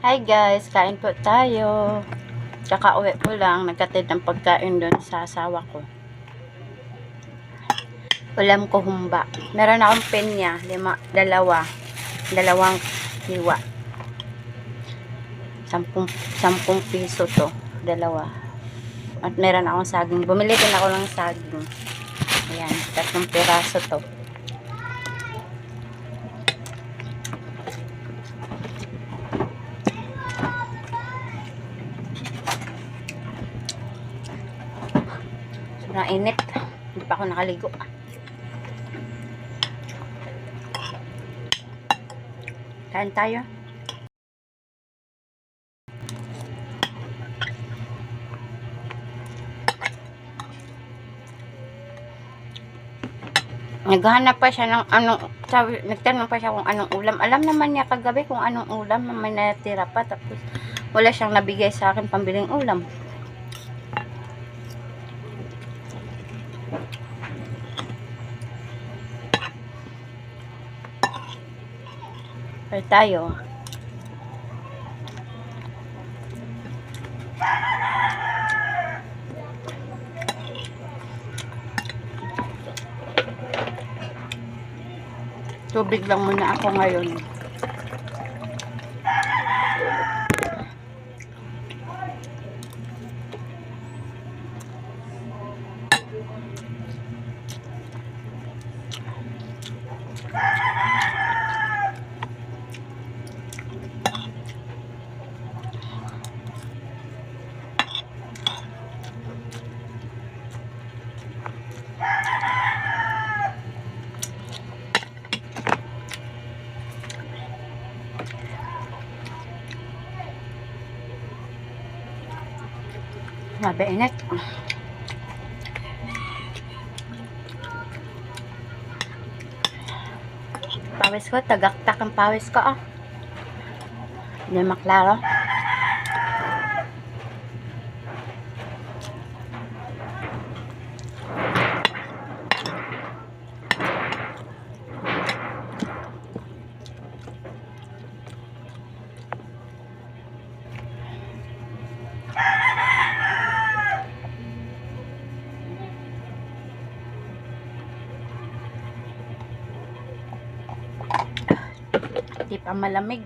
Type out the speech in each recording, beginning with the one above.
Hi guys, kain po tayo. Kakauwi ko lang, nagkatid ng pagkain doon sa asawa ko. Ulam ko humba. Meron akong penya, lima, dalawa. Dalawang hiwa. Sampung, sampung piso to. Dalawa. At meron akong saging. Bumili din ako ng saging. Ayan, tatlong piraso to. Sobrang init. Hindi pa ako nakaligo. Kain tayo. Naghahanap pa siya ng anong, sabi, nagtanong pa siya kung anong ulam. Alam naman niya kagabi kung anong ulam may natira pa. Tapos, wala siyang nabigay sa akin pambiling ulam. Kaya tayo. Tubig lang muna ako ngayon. Grabe init. Pawis ko, tagaktak ang pawis ko ah. Hindi maklaro. Di pa malamig.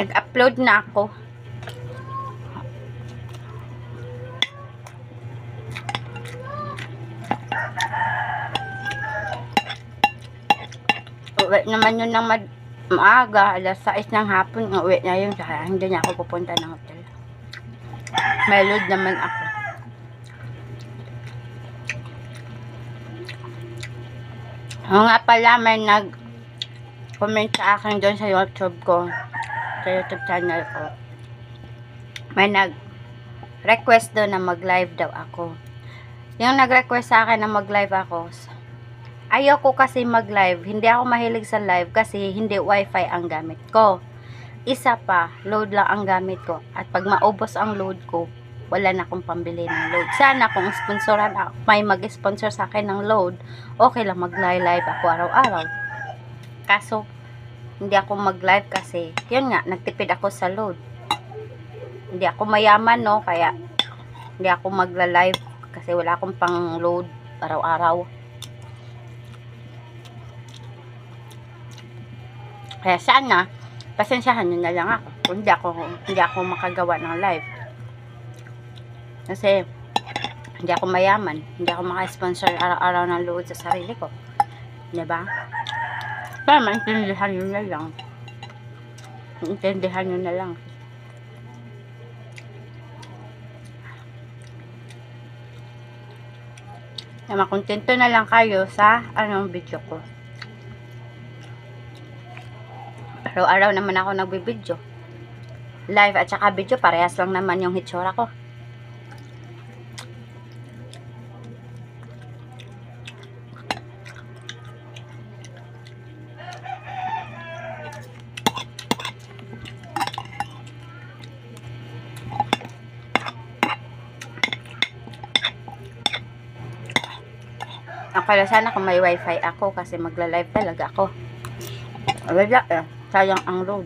Nag-upload na ako. Uwi naman yun ng maaga, alas 6 ng hapon, uwi na yun, kaya hindi niya ako pupunta ng hotel. May load naman ako. Oo nga pala, may nag comment sa akin doon sa YouTube ko, sa YouTube channel ko. May nag request doon na mag-live daw ako. Yung nag-request sa akin na mag-live ako, ayaw ko kasi mag-live. Hindi ako mahilig sa live kasi hindi wifi ang gamit ko. Isa pa, load lang ang gamit ko. At pag maubos ang load ko, wala na akong pambili ng load. Sana kung sponsoran ako, may mag-sponsor sa akin ng load, okay lang mag-live ako araw-araw. Kaso, hindi ako mag-live kasi, yun nga, nagtipid ako sa load. Hindi ako mayaman, no? Kaya, hindi ako magla-live kasi wala akong pang load araw-araw. Kaya sana, pasensyahan nyo na lang ako hindi ako, hindi ako makagawa ng live. Kasi, hindi ako mayaman. Hindi ako maka-sponsor araw-araw ng load sa sarili ko. Diba? Para maintindihan nyo na lang. Maintindihan nyo na lang. Na makontento na lang kayo sa anong video ko. Araw-araw naman ako nagbibidyo. Live at saka video, parehas lang naman yung hitsura ko. Akala sana kung may wifi ako kasi magla-live talaga ako. Wala eh. Sayang ang load.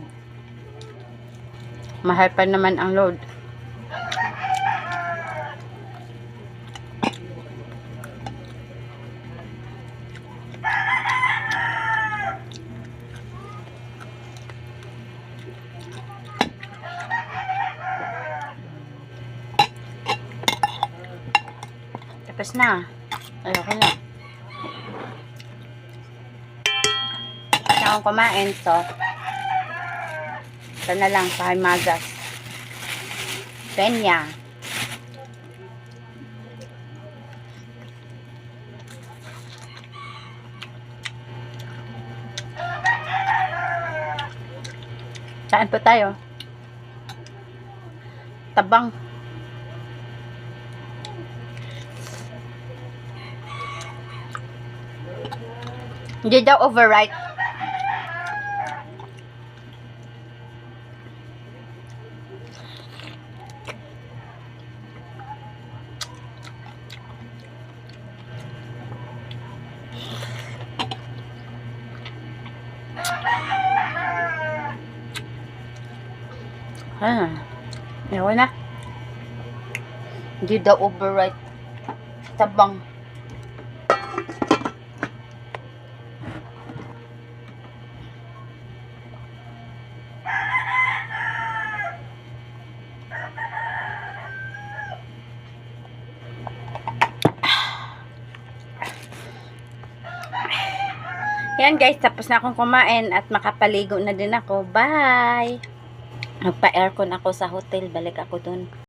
Mahal pa naman ang load. Tapos na. Ayoko na. Akong kumain, so. Ito na lang sa Himagas. Penya. Saan po tayo? Tabang. Hindi daw overwrite. Ah, ewan na. Hindi daw overwrite. Tabang. Yan guys, tapos na akong kumain at makapaligo na din ako. Bye! Magpa-aircon ako sa hotel. Balik ako dun.